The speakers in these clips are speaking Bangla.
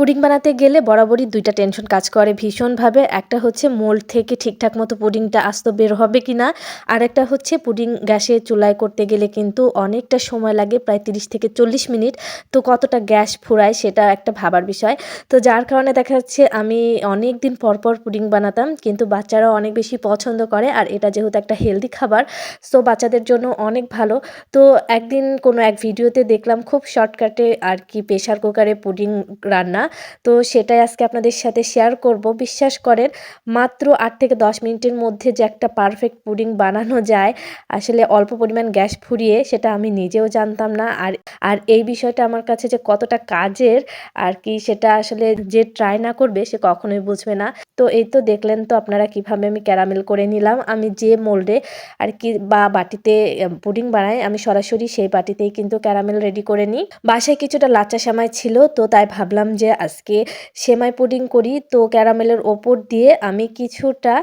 পুডিং বানাতে গেলে বরাবরই দুইটা টেনশন কাজ করে ভীষণভাবে। একটা হচ্ছে মোল্ড থেকে ঠিকঠাক মতো পুডিংটা আস্ত বের হবে কি না আর একটা হচ্ছে পুডিং গ্যাসে চুলায় করতে গেলে কিন্তু অনেকটা সময় লাগে, প্রায় তিরিশ থেকে চল্লিশ মিনিট। তো কতটা গ্যাস ফুরায় সেটা একটা ভাবার বিষয়। তো যার কারণে দেখা যাচ্ছে আমি অনেক দিন পর পর পুডিং বানাতাম, কিন্তু বাচ্চারাও অনেক বেশি পছন্দ করে, আর এটা যেহেতু একটা হেলদি খাবার সো বাচ্চাদের জন্য অনেক ভালো। তো একদিন কোনো এক ভিডিওতে দেখলাম খুব শর্টকাটে আর কি প্রেশার কুকারে পুডিং রান্না। তো সেটাই আজকে আপনাদের সাথে শেয়ার করব। বিশ্বাস করেন, মাত্র আট থেকে দশ মিনিটের মধ্যে যে একটা পারফেক্ট পুডিং বানানো যায়, আসলে অল্প পরিমাণ গ্যাস ফুরিয়ে সেটা আমি নিজেও জানতাম না। আর আর এই বিষয়টা আমার কাছে যে কতটা কাজের, আর কি সেটা আসলে যে ট্রাই না করবে সে কখনোই বুঝবে না। তো এই তো দেখলেন তো আপনারা কীভাবে আমি ক্যারামেল করে নিলাম। আমি যে মোল্ডে আর কি বা বাটিতে পুডিং বানাই, আমি সরাসরি সেই বাটিতেই কিন্তু ক্যারামেল রেডি করে নিই। বাসায় কিছুটা লাচ্চা সেমাই ছিল, তো তাই ভাবলাম যে আজকে সেমাই পুডিং করি। তো ক্যারামেলের ওপর দিয়ে আমি কিছুটা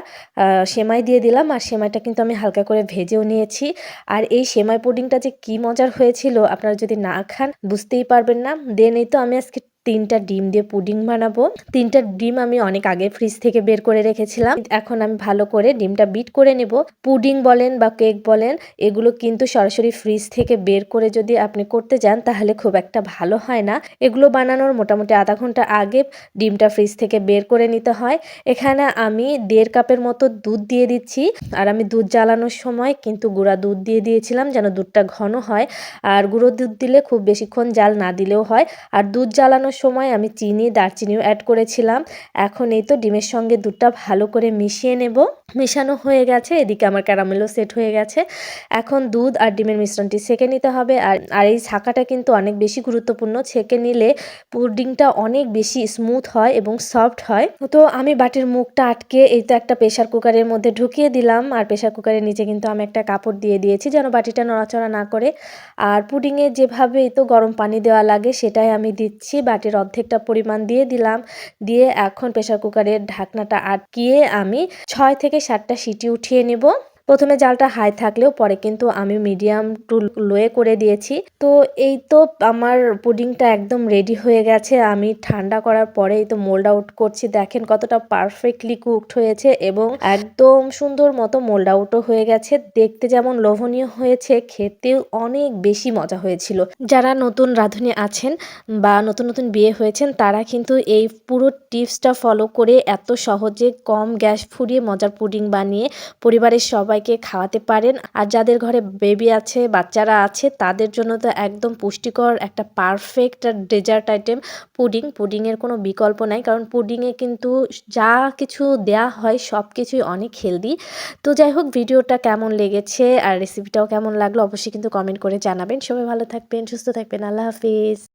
সেমাই দিয়ে দিলাম। আর সেমাইটা কিন্তু আমি হালকা করে ভেজেও নিয়েছি। আর এই সেমাই পুডিংটা যে কি মজার হয়েছিল, আপনারা যদি না খান, বুঝতেই পারবেন না। দেন এই তো আমি আজকে তিনটা ডিম দিয়ে পুডিং বানাবো। তিনটা ডিম আমি অনেক আগে ফ্রিজ থেকে বের করে রেখেছিলাম। এখন আমি ভালো করে ডিমটা বিট করে নেব। পুডিং বলেন বা কেক বলেন, এগুলো কিন্তু সরাসরি ফ্রিজ থেকে বের করে যদি আপনি করতে যান, তাহলে খুব একটা ভালো হয় না। এগুলো বানানোর মোটামুটি আধা ঘণ্টা আগে ডিমটা ফ্রিজ থেকে বের করে নিতে হয়। এখানে আমি দেড় কাপের মতো দুধ দিয়ে দিচ্ছি। আর আমি দুধ জ্বালানোর সময় কিন্তু গুঁড়া দুধ দিয়ে দিয়েছিলাম যেন দুধটা ঘন হয়। আর গুঁড়ো দুধ দিলে খুব বেশিক্ষণ জাল না দিলেও হয়। আর দুধ জ্বালানোর সময় আমি চিনি, দারচিনিও অ্যাড করেছিলাম। এখন এই তো ডিমের সঙ্গে দুধটা ভালো করে মিশিয়ে নেব। মেশানো হয়ে গেছে, এদিকে আমার ক্যারামেলও সেট হয়ে গেছে। এখন দুধ আর ডিমের মিশ্রণটি সেকে নিতে হবে। আর আর এই ছাকাটা কিন্তু অনেক বেশি গুরুত্বপূর্ণ। ছেঁকে নিলে পুডিংটা অনেক বেশি স্মুথ হয় এবং সফট হয়। তো আমি বাটির মুখটা আটকে এই তো একটা প্রেশার কুকারের মধ্যে ঢুকিয়ে দিলাম। আর প্রেশার কুকারের নিচে কিন্তু আমি একটা কাপড় দিয়ে দিয়েছি যেন বাটিটা নড়াচড়া না করে। আর পুডিংয়ে যেভাবে এই তো গরম পানি দেওয়া লাগে সেটাই আমি দিচ্ছি বাটির অর্ধেকটা পরিমাণ দিয়ে দিলাম। দিয়ে এখন প্রেশার কুকারের ঢাকনাটা আটকিয়ে আমি ছয় থেকে সাতটা সিটি উঠিয়ে নেব। প্রথমে জালটা হাই থাকলেও পরে কিন্তু আমি মিডিয়াম টু লোয়ে করে দিয়েছি। তো এই তো আমার পুডিংটা একদম রেডি হয়ে গেছে। আমি ঠান্ডা করার পরেই তো মোল্ড আউট করছি। দেখেন কতটা পারফেক্টলি কুকড হয়েছে এবং একদম সুন্দর মতো মোল্ড আউটও হয়ে গেছে। দেখতে যেমন লোভনীয় হয়েছে, খেতেও অনেক বেশি মজা হয়েছিল। যারা নতুন রাঁধুনি আছেন বা নতুন নতুন বিয়ে হয়েছেন, তারা কিন্তু এই পুরো টিপসটা ফলো করে এত সহজে কম গ্যাস ফুরিয়ে মজার পুডিং বানিয়ে পরিবারের সবাই সবাইকে খাওয়াতে পারেন। আর যাদের ঘরে বেবি আছে, বাচ্চারা আছে, তাদের জন্য তো একদম পুষ্টিকর একটা পারফেক্ট ডেজার্ট আইটেম পুডিং পুডিংয়ের কোনো বিকল্প নাই, কারণ পুডিংয়ে কিন্তু যা কিছু দেয়া হয়, সব কিছুই অনেক হেলদি তো যাই হোক, ভিডিওটা কেমন লেগেছে আর রেসিপিটাও কেমন লাগল, অবশ্যই কিন্তু কমেন্ট করে জানাবেন। সবাই ভালো থাকবেন, সুস্থ থাকবেন। আল্লাহ হাফিজ।